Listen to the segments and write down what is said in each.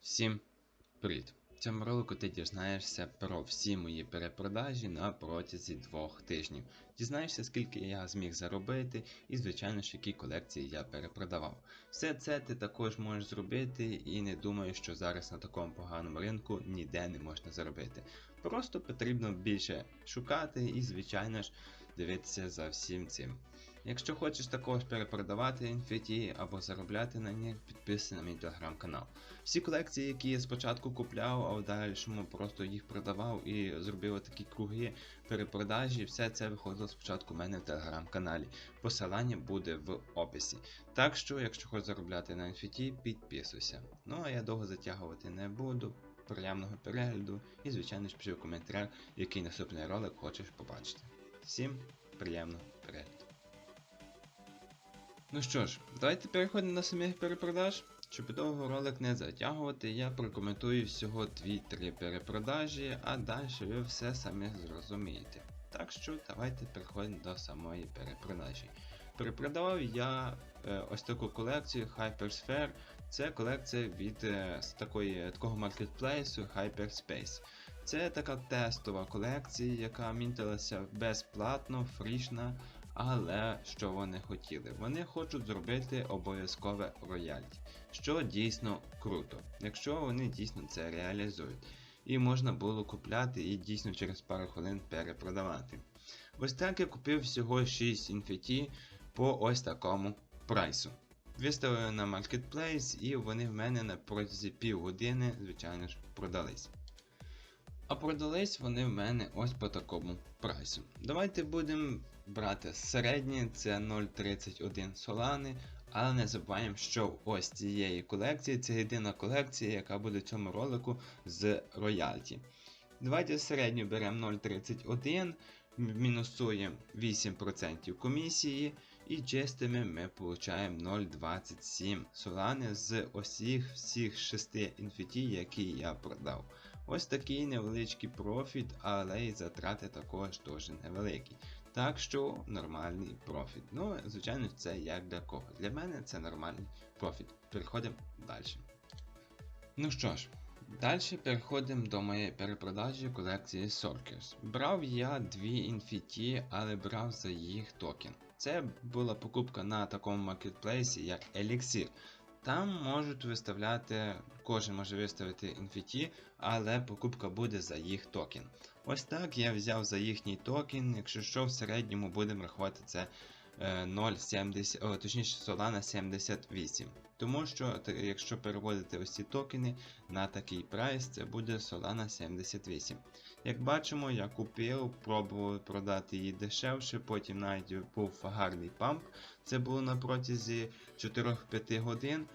Всім привіт! В цьому ролику ти дізнаєшся про всі мої перепродажі на протязі двох тижнів. Дізнаєшся, скільки я зміг заробити, і, звичайно ж, які колекції я перепродавав. Все це ти також можеш зробити і не думаю, що зараз на такому поганому ринку ніде не можна заробити. Просто потрібно більше шукати і, звичайно ж, дивитися за всім цим. Якщо хочеш також перепродавати NFT або заробляти на них, підписуйся на мій телеграм-канал. Всі колекції, які я спочатку купляв, а в дальшому просто їх продавав і зробив такі круги перепродажі, все це виходило спочатку в мене в телеграм-каналі. Посилання буде в описі. Так що, якщо хочеш заробляти на NFT, підписуйся. Ну а я довго затягувати не буду. Приємного перегляду і, звичайно ж, пиши в коментарях, який наступний ролик хочеш побачити. Всім приємного перегляду. Ну що ж, давайте переходимо до самих перепродаж. Щоб довго ролик не затягувати, я прокоментую всього 2-3 перепродажі, а далі ви все самі зрозумієте. Так що давайте переходимо до самої перепродажі. Перепродавав я е, ось таку колекцію Hypersphere. Це колекція від е, з такої, такого маркетплейсу Hyperspace. Це така тестова колекція, яка мінтилася безплатно, фрішна, але що вони хотіли? Вони хочуть зробити обов'язкове роялті, що дійсно круто, якщо вони дійсно це реалізують. І можна було купляти і дійсно через пару хвилин перепродавати. Ось так я купив всього 6 інфеті по ось такому прайсу. Виставив на Marketplace і вони в мене на протязі півгодини, звичайно ж, продались. А продались вони в мене ось по такому прайсу. Давайте будемо брати середнє, це 0,31 солани. Але не забуваємо, що ось цієї колекції це єдина колекція, яка буде в цьому ролику з роялті. Давайте середню беремо 0,31, мінусуємо 8% комісії, і чистими ми отримаємо 0,27 солани з усіх всіх 6 інфіті, які я продав. Ось такий невеличкий профіт, але і затрати також дуже невеликі. Так що нормальний профіт. Ну, звичайно, це як для кого. Для мене це нормальний профіт. Переходимо далі. Ну що ж, далі переходимо до моєї перепродажі колекції Sorkers. Брав я дві інфіті, але брав за їх токен. Це була покупка на такому маркетплейсі, як Elixir. Там можуть виставляти, кожен може виставити інфіті, але покупка буде за їх токен. Ось так я взяв за їхній токен, якщо що, в середньому будемо рахувати це 0,70, точніше Solana 78. Тому що, якщо переводити ось ці токени на такий прайс, це буде Solana 78. Як бачимо, я купив, пробував продати її дешевше, потім навіть був гарний памп. Це було на протязі 4-5 годин.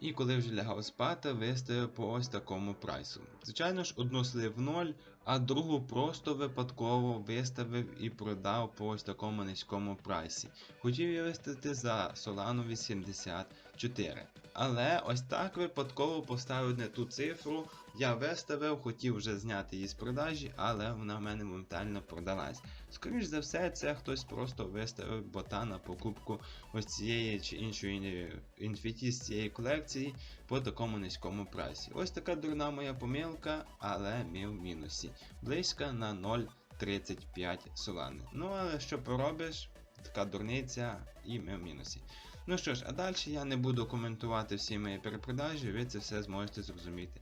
І коли вже лягав спати, виставив по ось такому прайсу. Звичайно ж, одну слив в ноль, а другу просто випадково виставив і продав по ось такому низькому прайсі. Хотів я виставити за Solano 84. Але ось так випадково поставив не ту цифру. Я виставив, хотів вже зняти її з продажі, але вона в мене моментально продалась. Скоріше за все, це хтось просто виставив бота на покупку ось цієї чи іншої інфіті з цієї колекції по такому низькому прайсі. Ось така дурна моя помилка, але ми в мінусі. Близько на 0,35 солани. Ну але що поробиш? Така дурниця і ми в мінусі. Ну що ж, а далі я не буду коментувати всі мої перепродажі, ви це все зможете зрозуміти.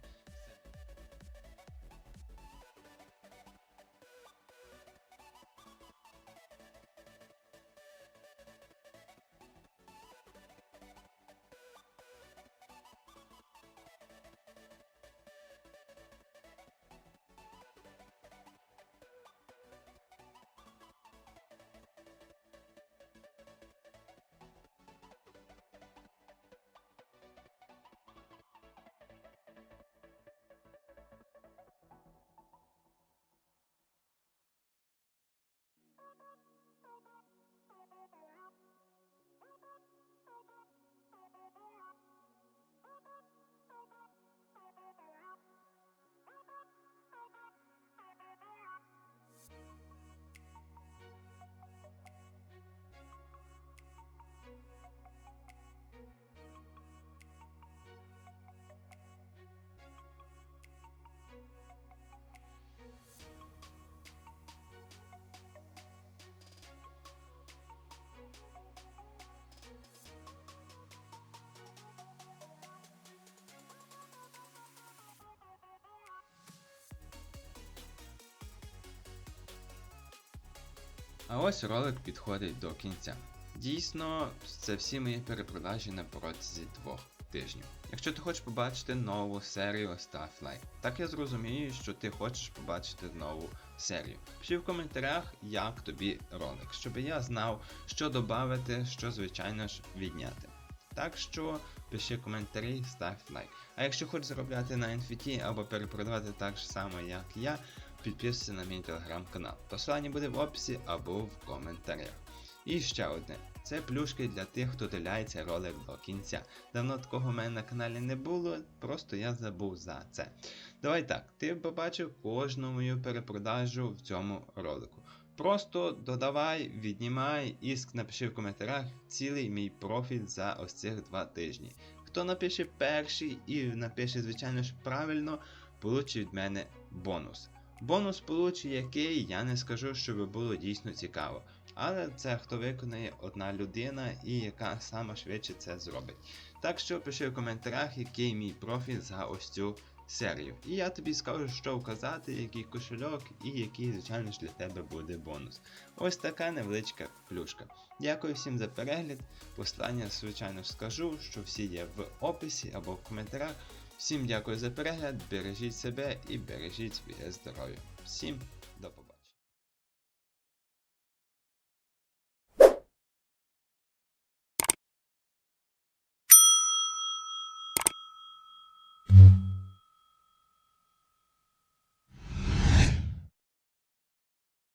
А ось ролик підходить до кінця. Дійсно, це всі мої перепродажі на протязі двох тижнів. Якщо ти хочеш побачити нову серію, став лайк. Так я зрозумію, що ти хочеш побачити нову серію. Пиши в коментарях, як тобі ролик, щоб я знав, що додати, що звичайно ж відняти. Так що пиши коментарі, став лайк. А якщо хочеш заробляти на NFT або перепродавати так само, як я, підписуйся на мій телеграм-канал. Посилання буде в описі або в коментарях. І ще одне. Це плюшки для тих, хто дивляється ролик до кінця. Давно такого в мене на каналі не було, просто я забув за це. Давай так, ти побачив кожну мою перепродажу в цьому ролику. Просто додавай, віднімай і напиши в коментарях цілий мій профіль за ось цих два тижні. Хто напише перший і напише, звичайно ж, правильно, получить від мене бонус. Бонус получить який, я не скажу, щоб було дійсно цікаво. Але це хто виконає одна людина і яка сама швидше це зробить. Так що пиши в коментарях, який мій профіль за ось цю серію. І я тобі скажу, що вказати, який кошельок і який, звичайно ж, для тебе буде бонус. Ось така невеличка плюшка. Дякую всім за перегляд. Послання, звичайно ж, скажу, що всі є в описі або в коментарях. Всім дякую за перегляд, бережіть себе і бережіть своє здоров'я. Всім